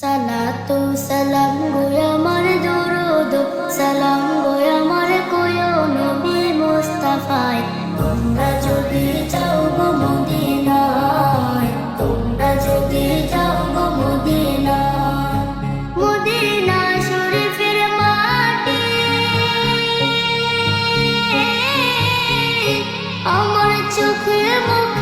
সালাতু সালাম গো আমার দরুদ, সালাম আমার কোয় নবী মুস্তাফায় তোমরা যদি যাও গো মদিনায়, তোমরা যদি যাও গো মদিনায়। মদিনা শরীফের মাটি, আমার চোখে মুখে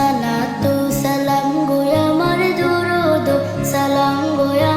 সালাতু সালাম গোয়া আমার দুরুদ সালাম গোয়া